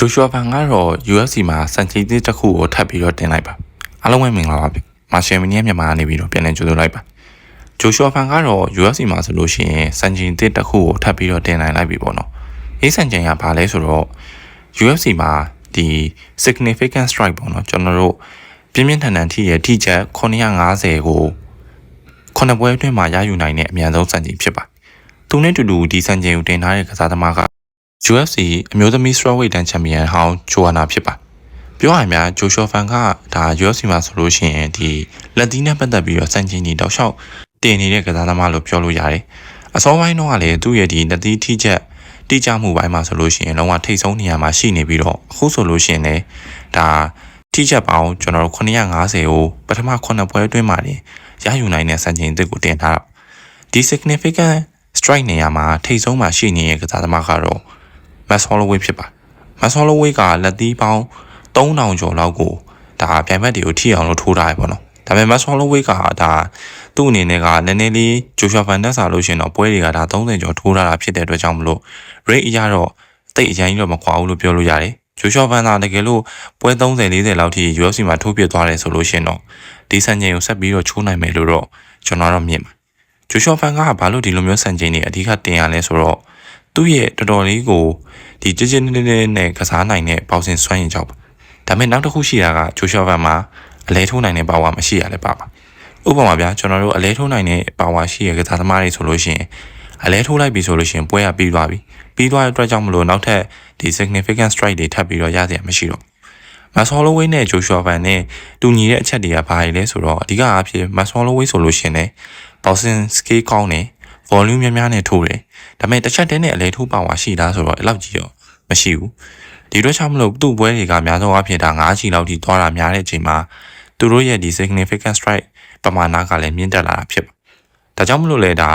ဂျိုရှွာဖန်ကတော့ UFC မှာစံချိန်သစ်တစ်ခုကိုထပ်ပြီးတော့တင်လိုက်ပါအားလုံးပဲမင်္ဂလာပါဗျမာရှယ်မီနီယမြန်မာကနေပြီးတော့ပြန်လည်ကြိုဆိုလိုက်ပါဂျိုရှွာဖန်ကတော့ UFC မှာဆိုလို့ရှိရင်စံချိန်သစ်တစ်ခုကိုထပ်ပြီးတော့တင်နိုင်လိုက်ပြီပေါ့နော်အေးစံချိန်ကဘာလဲဆိုတော့ UFC မှာဒီ significant strike ပေါ့နော်ကျွန်တော်တို့ပြင်းပြင်းထန်ထန်ထိရဲ့ထိချက်950ကိုခုနှစ်ပွဲအတွင်းမှာရယူနိုင်တဲ့အမြန်ဆုံးစံချိန်ဖြစ်ပါသူနဲ့တူတူဒီစံချိန်ကိုတင်ထားတဲ့ကစားသမားက UFC အမျိုးသမီး strawweight တန်းချန်ပီယံဟောင်းဂျိုအာနာဖြစ်ပါပြောရရင်များဂျိုရှောဖန်ကဒါ UFC မှာဆိုလို့ရှိရင်ဒီလက်သီးနဲ့ပတ်သက်ပြီးတော့စံချိန်ကြီးတောက်လျှောက်တင်နေတဲ့ကစားသမားလို့ပြောလို့ရတယ်အစောပိုင်းတော့ကလည်းသူ့ရဲ့ဒီလက်သီးထိချက်တိကျမှုပိုင်းမှာဆိုလို့ရှိရင်လုံးဝထိတ်ဆုံးနေရာမှာရှိနေပြီးတော့အခုဆိုလို့ရှိရင်လည်းဒါထိချက်ပေါင်းကျွန်တော်တို့950ကိုပထမ9ပွဲအတွင်းမှာတင်ရယူနိုင်တဲ့စံချိန်အသစ်ကိုတင်ထားတာဒီ significant strike နေရာမှာထိတ်ဆုံးမှာရှိနေတဲ့ကစားသမားကတော့ မက်ဆ်ဟော်လိုဝေးဖြစ်ပါမက်ဆ်ဟော်လိုဝေးကလက်သီးပေါင်း3000ကျော်လောက်ကိုဒါပြိုင်ဘက်တွေကိုထိအောင်လို့ထိုးထားရပေါ့နော်ဒါပေမဲ့မက်ဆ်ဟော်လိုဝေးကဒါသူ့အနေနဲ့ကနည်းနည်းလေးဂျိုရှွာဖန်တက်စာလို့ရှင်တော့ပွဲတွေကဒါ30ကျော်ထိုးထားတာဖြစ်တဲ့အတွက်ကြောင့်မလို့ rate အရတော့တိတ်အရင်တော့မကွာဘူးလို့ပြောလို့ရတယ်ဂျိုရှွာဖန်သာတကယ်လို့ပွဲ30 40လောက်ထိ UFC မှာထိုးပြသွားတယ်ဆိုလို့ရှင်တော့ဒီစံချိန်ကိုဆက်ပြီးတော့ချိုးနိုင်မယ်လို့တော့ကျွန်တော်တော့မြင်ပါဂျိုရှွာဖန်ကဘာလို့ဒီလိုမျိုးစံချိန်တွေအဓိကတင်ရလဲဆိုတော့ သူ့ရဲ့တော်တော်လေးကိုဒီကြည်ကြည်နေနေနဲ့ကစားနိုင်တဲ့ပေါစင်စွမ်းရင်ကြောက်ပါဒါပေမဲ့နောက်တစ်ခုရှိတာကဂျိုရှော့ဗန်မှာအလဲထိုးနိုင်တဲ့ပါဝါမရှိရလဲပါပါဥပမာဗျာကျွန်တော်တို့အလဲထိုးနိုင်တဲ့ပါဝါရှိရကစားသမားတွေဆိုလို့ရှိရင်အလဲထိုးလိုက်ပြီဆိုလို့ရှိရင်ပွဲကပြီးသွားပြီပြီးသွားတဲ့အတွက်ကြောင့်မလို့နောက်ထပ်ဒီ significant strike တွေထပ်ပြီးတော့ရစရာမရှိတော့မဆော်လိုဝေးနဲ့ဂျိုရှော့ဗန်နဲ့တူညီတဲ့အချက်တွေကဘာတွေလဲဆိုတော့အဓိကအားဖြင့်မဆော်လိုဝေးဆိုလို့ရှိရင်လည်း boxing scale ကောင်းတယ် volume များများနဲ့ထိုးတယ်ဒါပေမဲ့တစ်ချက်တည်းနဲ့အလဲထိုးပါဝါရှိလားဆိုတော့အဲ့လောက်ကြီးတော့မရှိဘူးဒီတော့ချမလို့သူ့ပွဲတွေကများသောအားဖြင့်ဒါ9ချီလောက်ထိသွားတာများတဲ့အချိန်မှာသူတို့ရဲ့ဒီ significant strike ပမာဏကလည်းမြင့်တက်လာတာဖြစ်ပါဒါကြောင့်မလို့လေဒါ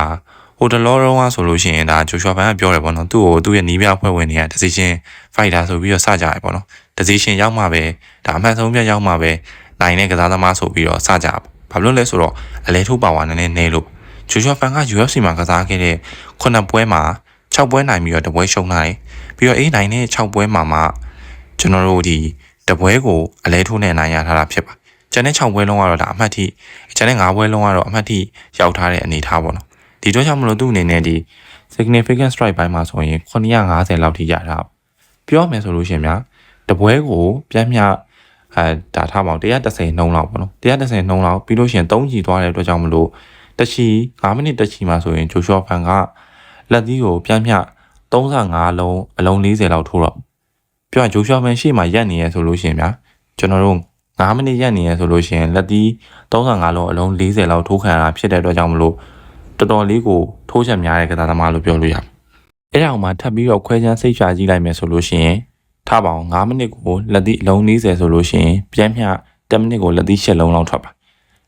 ဟိုတလောတော့ကဆိုလို့ရှိရင်ဒါဂျိုရှွာဘန်ကပြောတယ်ပေါ့နော်သူ့ကိုသူ့ရဲ့နီးပြဖွဲ့ဝင်တွေက decision fighter ဆိုပြီးတော့စကြရပေါ့နော် decision ရောက်မှပဲဒါအမှန်ဆုံးပြရောက်မှပဲနိုင်တဲ့ကစားသမားဆိုပြီးတော့စကြပါဘာလို့လဲဆိုတော့အလဲထိုးပါဝါနည်းနည်းနေလို့ ဂျိုရှွာဖန်က UFC မှာကစားခဲ့တဲ့ခုနှစ်ပွဲမှာ6ပွဲနိုင်ပြီးတော့တပွဲရှုံးလာတယ်ပြီးတော့အေးနိုင်တဲ့6ပွဲမှာမှကျွန်တော်တို့ဒီတပွဲကိုအလဲထိုးနဲ့နိုင်ရထားတာဖြစ်ပါကျန်တဲ့6ပွဲလုံးကတော့ဒါအမှတ်ထိကျန်တဲ့5ပွဲလုံးကတော့အမှတ်ထိရောက်ထားတဲ့အနေအထားပေါ့နော်ဒီတော့ကြောင့်မလို့သူ့အနေနဲ့ဒီ significant strike ဘိုင်းမှာဆိုရင်950လောက်ထိရတာပြောမယ်ဆိုလို့ရှိရင်များတပွဲကိုပြန်မြအဲဒါထားပါအောင်130နှုံးလောက်ပေါ့နော်130နှုံးလောက်ပြီးလို့ရှိရင်3ကြီးသွားတဲ့အတွက်ကြောင့်မလို့ တချီ9မိနစ်တချီမှာဆိုရင်ဂျိုရှော့ဖန်ကလက်သီးကိုပြန်မြ35လုံးအလုံး40လောက်ထိုးတော့ပြောရင်ဂျိုရှော့ဖန်ရှေ့မှာရက်နေရဆိုလို့ရှိရင်ဗျာကျွန်တော်တို့9မိနစ်ရက်နေရဆိုလို့ရှိရင်လက်သီး35လုံးအလုံး40လောက်ထိုးခံရတာဖြစ်တဲ့အတွက်ကြောင့်မလို့တော်တော်လေးကိုထိုးချက်များတဲ့ကစားသမားလို့ပြောလို့ရတယ်။အဲ့ဒါအောင်မှထပ်ပြီးတော့ခွဲချမ်းစိတ်ချကြည့်လိုက်မယ်ဆိုလို့ရှိရင်ထားပါအောင်9မိနစ်ကိုလက်သီးအလုံး40ဆိုလို့ရှိရင်ပြန်မြ10မိနစ်ကိုလက်သီး10လုံးလောက်ထွက်ပါ။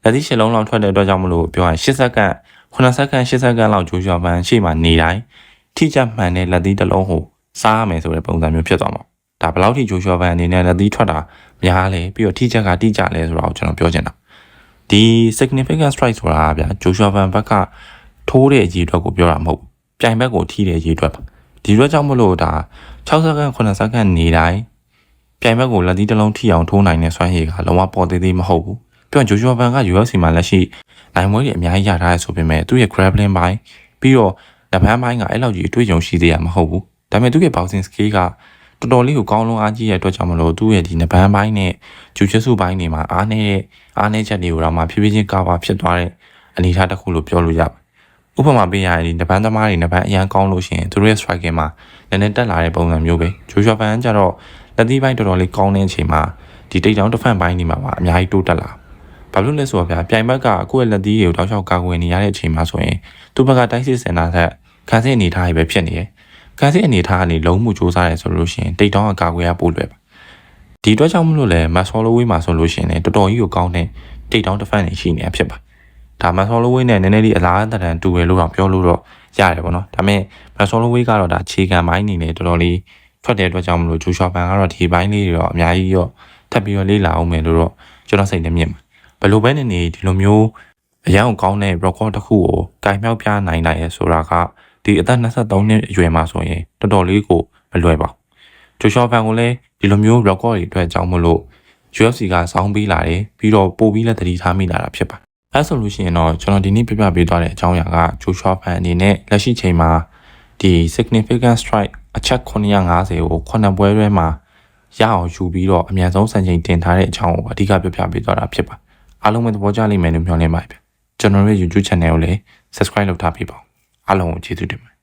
လက်သီး10လုံးလောက်ထွက်တဲ့အတွက်ကြောင့်မလို့ပြောရင်10စက္ကန့်9စက္ကန့်10စက္ကန့်လောက်ဂျိုးရွာပန်းရှေ့မှာနေတိုင်းထိကြမှန်တဲ့လက်သီးတစ်လုံးကိုစားရမယ်ဆိုတဲ့ပုံစံမျိုးဖြစ်သွားမှာ။ဒါဘယ်လောက်ထိဂျိုးရွာပန်းအနေနဲ့လက်သီးထွက်တာများလဲပြီးတော့ထိချက်ကတိကျလဲဆိုတာကိုကျွန်တော်ပြောချင်တာ။ဒီ significant strike ဆိုတာဗျာဂျိုးရွာပန်းဘက်ကထိုးတဲ့အကြီးအတွက်ကိုပြောတာမဟုတ်ဘူး။ပြိုင်ဘက်ကိုထိတဲ့အကြီးအတွက်ပါ။ဒီအတွက်ကြောင့်မလို့ဒါ6စက္ကန့်9စက္ကန့်နေတိုင်းပြိုင်ဘက်ကိုလက်သီးတစ်လုံးထိအောင်ထိုးနိုင်တဲ့စွမ်းရည်ကလုံးဝပေါ်သေးသေးမဟုတ်ဘူး။ ပြောရင်ဂျိုဂျိုဘန်က UFC မှာလက်ရှိနိုင်မွေးတွေအများကြီးရထားရဆိုပေမဲ့သူ့ရဲ့ grappling ဘိုင်းပြီးတော့လက်ဖမ်းဘိုင်းကအဲ့လောက်ကြီးအတွေ့အကြုံရှိသေးရမဟုတ်ဘူး။ဒါပေမဲ့သူ့ရဲ့ boxing skill ကတော်တော်လေးကိုကောင်းလုံးအားကြီးရဲ့အတွက်ကြောင့်မလို့သူ့ရဲ့ဒီနဘန်းဘိုင်းနဲ့ဂျူချစ်စုဘိုင်းတွေမှာအားနေတဲ့အားနေချက်တွေကိုတော့မှဖြည်းဖြည်းချင်းကာဗာဖြစ်သွားတဲ့အနေအထားတစ်ခုလို့ပြောလို့ရပါတယ်။ဥပမာပေးရရင်ဒီနဘန်းသမားတွေနဘန်းအရန်ကောင်းလို့ရှိရင်သူတို့ရဲ့ striking မှာနည်းနည်းတက်လာတဲ့ပုံစံမျိုးပဲ။ဂျိုရှွာဖန်ကကြတော့လက်သီးပိုင်းတော်တော်လေးကောင်းတဲ့အချိန်မှာဒီတိတ်တောင်တစ်ဖက်ပိုင်းနေမှာပါအများကြီးတိုးတက်လာ ဘာလို့လဲဆိုတော့ဗျာပြိုင်ဘက်ကကိုယ့်ရဲ့လက်သီးတွေကိုတောက်လျှောက်ကာကွယ်နေရတဲ့အချိန်မှာဆိုရင်သူ့ဘက်ကတိုက်စစ်စင်တာထက်ခန်းစစ်အနေထားကြီးပဲဖြစ်နေရယ်ခန်းစစ်အနေထားကနေလုံးမှုစူးစမ်းရဲဆိုလို့ရှိရင်တိတ်တောင်ကကာကွယ်ရပို့လွယ်ပါဒီအတွက်ကြောင့်မလို့လဲမတ်ဆော်လိုဝေးမှာဆိုလို့ရှိရင်လည်းတော်တော်ကြီးကိုကောင်းတဲ့တိတ်တောင်တစ်ဖက်နေရှိနေတာဖြစ်ပါဒါမတ်ဆော်လိုဝေးနဲ့နည်းနည်းလေးအလားတန်တူရလို့တော့ပြောလို့တော့ရတယ်ပေါ့နော်ဒါပေမဲ့မတ်ဆော်လိုဝေးကတော့ဒါခြေခံပိုင်းနေနေတော်တော်လေးထွက်တဲ့အတွက်ကြောင့်မလို့ဂျိုရှော့ဖန်ကတော့ဒီဘိုင်းလေးတွေတော့အများကြီးရောထပ်ပြီးတော့လေးလာအောင်မယ်လို့တော့ကျွန်တော်စိတ်နဲ့မြင်ပါ ဘယ်လိုပဲနေနေဒီလိုမျိုးအရန်ကောင်းတဲ့ record တစ်ခုကိုကင်မြောက်ပြနိုင်နိုင်ရဲဆိုတာကဒီအသက်23နှစ်အရွယ်မှာဆိုရင်တော်တော်လေးကိုမလွယ်ပါဘူးဂျိုရှောဖန်ကိုလည်းဒီလိုမျိုး record တွေအတွက်အကြောင်းမလို့ UFC ကစောင်းပေးလာတယ်ပြီးတော့ပို့ပြီးလည်းသတိထားမိလာတာဖြစ်ပါအဲဆိုလို့ရှိရင်တော့ကျွန်တော်ဒီနေ့ပြပြပေးသွားတဲ့အကြောင်းအရာကဂျိုရှောဖန်အနေနဲ့လက်ရှိချိန်မှာဒီ significant strike အချက်950ကို9ပွဲရဲမှာရအောင်ယူပြီးတော့အမြန်ဆုံးစံချိန်တင်ထားတဲ့အကြောင်းကိုအဓိကပြပြပေးသွားတာဖြစ်ပါ အားလုံးပဲသဘောကျလိမ့်မယ်လို့မျှော်လင့်ပါတယ်ဗျကျွန်တော်ရဲ့ YouTube channel ကိုလည်း subscribe လုပ်ထားပေးပါဦးအားလုံးကိုကျေးဇူးတင်ပါတယ်